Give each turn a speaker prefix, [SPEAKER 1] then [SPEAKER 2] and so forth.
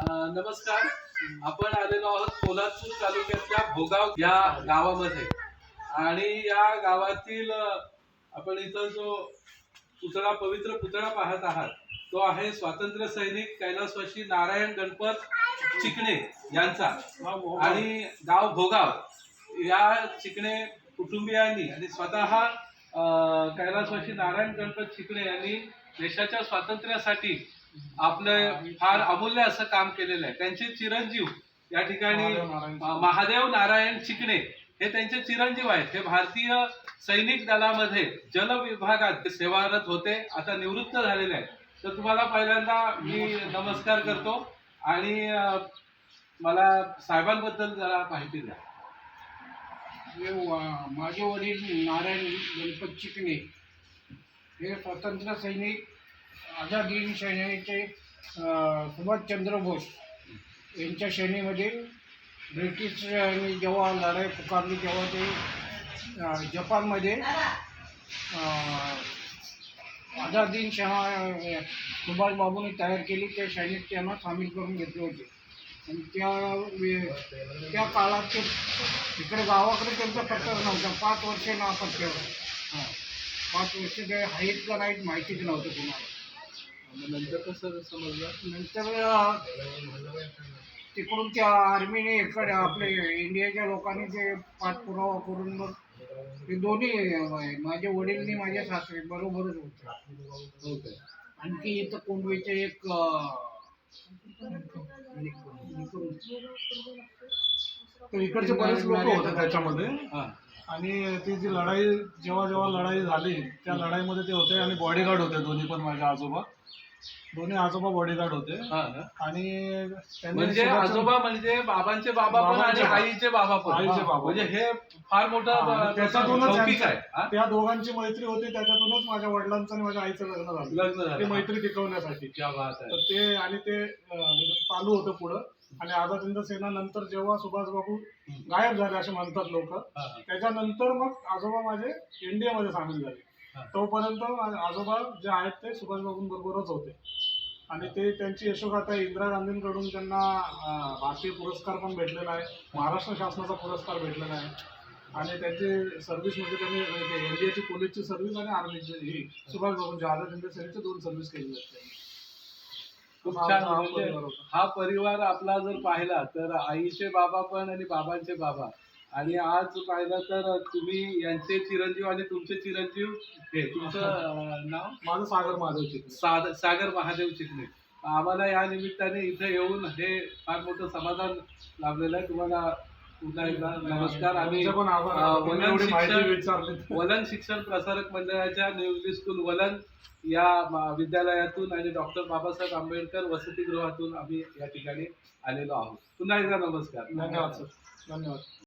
[SPEAKER 1] नमस्कार. आपण आलेलो आहोत पोलादपूर तालुक्यातल्या भोगाव या गावामध्ये. आणि या गावातील आपण इथं जो पुतळा पवित्र पुतळा पाहत आहात तो आहे स्वातंत्र्य सैनिक कैलासवाशी नारायण गणपत चिकणे यांचा. आणि गाव भोगाव या चिकणे कुटुंबियांनी आणि स्वतः कैलासवाशी नारायण गणपत चिकणे यांनी देशाच्या स्वातंत्र्यासाठी आपलं फार अमूल्य असं काम केलेलं आहे. त्यांचे चिरंजीव या ठिकाणी महादेव नारायण चिकणे हे त्यांचे चिरंजीव आहेत. हे भारतीय सैनिक दलामध्ये जल विभागात सेवारत होते. आता निवृत्त झालेले आहेत. तर तुम्हाला पहिल्यांदा मी नमस्कार करतो आणि मला साहेबांबद्दल जरा माहिती द्या.
[SPEAKER 2] माझे वडील नारायण गणपत चिकणे हे स्वातंत्र्य सैनिक आझाद हिंद सैनिकाचे सुभाषचंद्र बोस यांच्या सेनेमध्ये ब्रिटिशांनी जेव्हा लढाई पुकारली तेव्हा ते जपानमध्ये आझाद हिंद सेना सुभाषबाबूने तयार केली. ते सैनिक त्यांना सामील करून घेतले होते. आणि त्या त्या काळात ते इकडे गावाकडे त्यांचा पत्ता नव्हता. पाच वर्ष ना पत्त्यावर हां. पाच वर्ष ते आहेत का नाहीत माहितीच नव्हतं कुणाला.
[SPEAKER 1] नंतर कसं समजलं?
[SPEAKER 2] नंतर तिकडून त्या आर्मीने इकडे आपले इंडियाच्या लोकांनी ते पाठपुरावा करून मग ते दोन्ही माझे वडीलनी माझे सासरे बरोबरच होते.
[SPEAKER 1] हो काय
[SPEAKER 2] आणखी इथं कोंबडीचे एक
[SPEAKER 3] तर इकडचे बरेच लोक होते. त्याच्यामध्ये. आणि ती जी लढाई जेव्हा जेव्हा लढाई झाली त्या लढाईमध्ये ते होते आणि बॉडीगार्ड होते दोन्ही पण माझे आजोबा. दोन्ही आजोबा बॉडीगार्ड होते
[SPEAKER 1] हा ना?
[SPEAKER 3] आणि त्यांनी
[SPEAKER 1] म्हणजे आजोबा म्हणजे बाबांचे बाबा पण आणि
[SPEAKER 3] बाबांचे-
[SPEAKER 1] आईचे बाबा पण
[SPEAKER 3] आईचे बाबा.
[SPEAKER 1] म्हणजे हे फार मोठं
[SPEAKER 3] हा,
[SPEAKER 1] अं,
[SPEAKER 3] त्याच्यातूनच
[SPEAKER 1] लौकिक आहे हा?
[SPEAKER 3] त्या दोघांची मैत्री होती त्याच्यातूनच माझ्या वडिलांचं आणि माझ्या आईचं लग्न झालं
[SPEAKER 1] लग्न
[SPEAKER 3] ते
[SPEAKER 1] झालं
[SPEAKER 3] मैत्री टिकवण्यासाठी
[SPEAKER 1] क्या बात आहे
[SPEAKER 3] तर ते आणि ते अं, म्हणजे चालू होतं पुढं आणि आझाद हिंद सेना नंतर जेव्हा सुभाषबाबू गायब झाले असे म्हणतात लोक
[SPEAKER 1] हा, हा.
[SPEAKER 3] त्याच्यानंतर मग आजोबा माझे इंडियामध्ये सामील झाले. तोपर्यंत आजोबा जे आहेत ते सुभाषबाबूंबरोबरच होते. आणि ते त्यांची यशोगाथा इंदिरा गांधींकडून त्यांना भारतीय पुरस्कार पण भेटलेला आहे. महाराष्ट्र शासनाचा पुरस्कार भेटलेला आहे. आणि त्यांची सर्व्हिसमध्ये त्यांनी इंडियाची पोलीसची सर्व्हिस आणि आर्मीची ही सुभाषबाबूंची आझाद हिंद सेनेची दोन सर्व्हिस आमचा हा
[SPEAKER 1] म्हणजे. हा परिवार आपला जर पाहिला तर आईचे बाबा पण आणि बाबांचे बाबा. आणि आज पाहिलं तर तुम्ही यांचे चिरंजीव आणि तुमचे चिरंजीव हे तुमचं नाव?
[SPEAKER 3] माझं सागर महादेव.
[SPEAKER 1] सा- सागर महादेव चिकणे आम्हाला या निमित्ताने इथे येऊन हे फार मोठं समाधान लाभलेलं आहे. तुम्हाला पुन्हा एकदा नमस्कार.
[SPEAKER 3] तुम्ही
[SPEAKER 1] वलन शिक्षण वलन शिक्षण प्रसारक मंडळाच्या न्यूज स्कूल वलन या विद्यालयातून आणि डॉक्टर बाबासाहेब आंबेडकर वसतिगृहातून आम्ही या ठिकाणी आलेलो आहोत. पुन्हा एकदा नमस्कार.
[SPEAKER 3] धन्यवाद सर. धन्यवाद.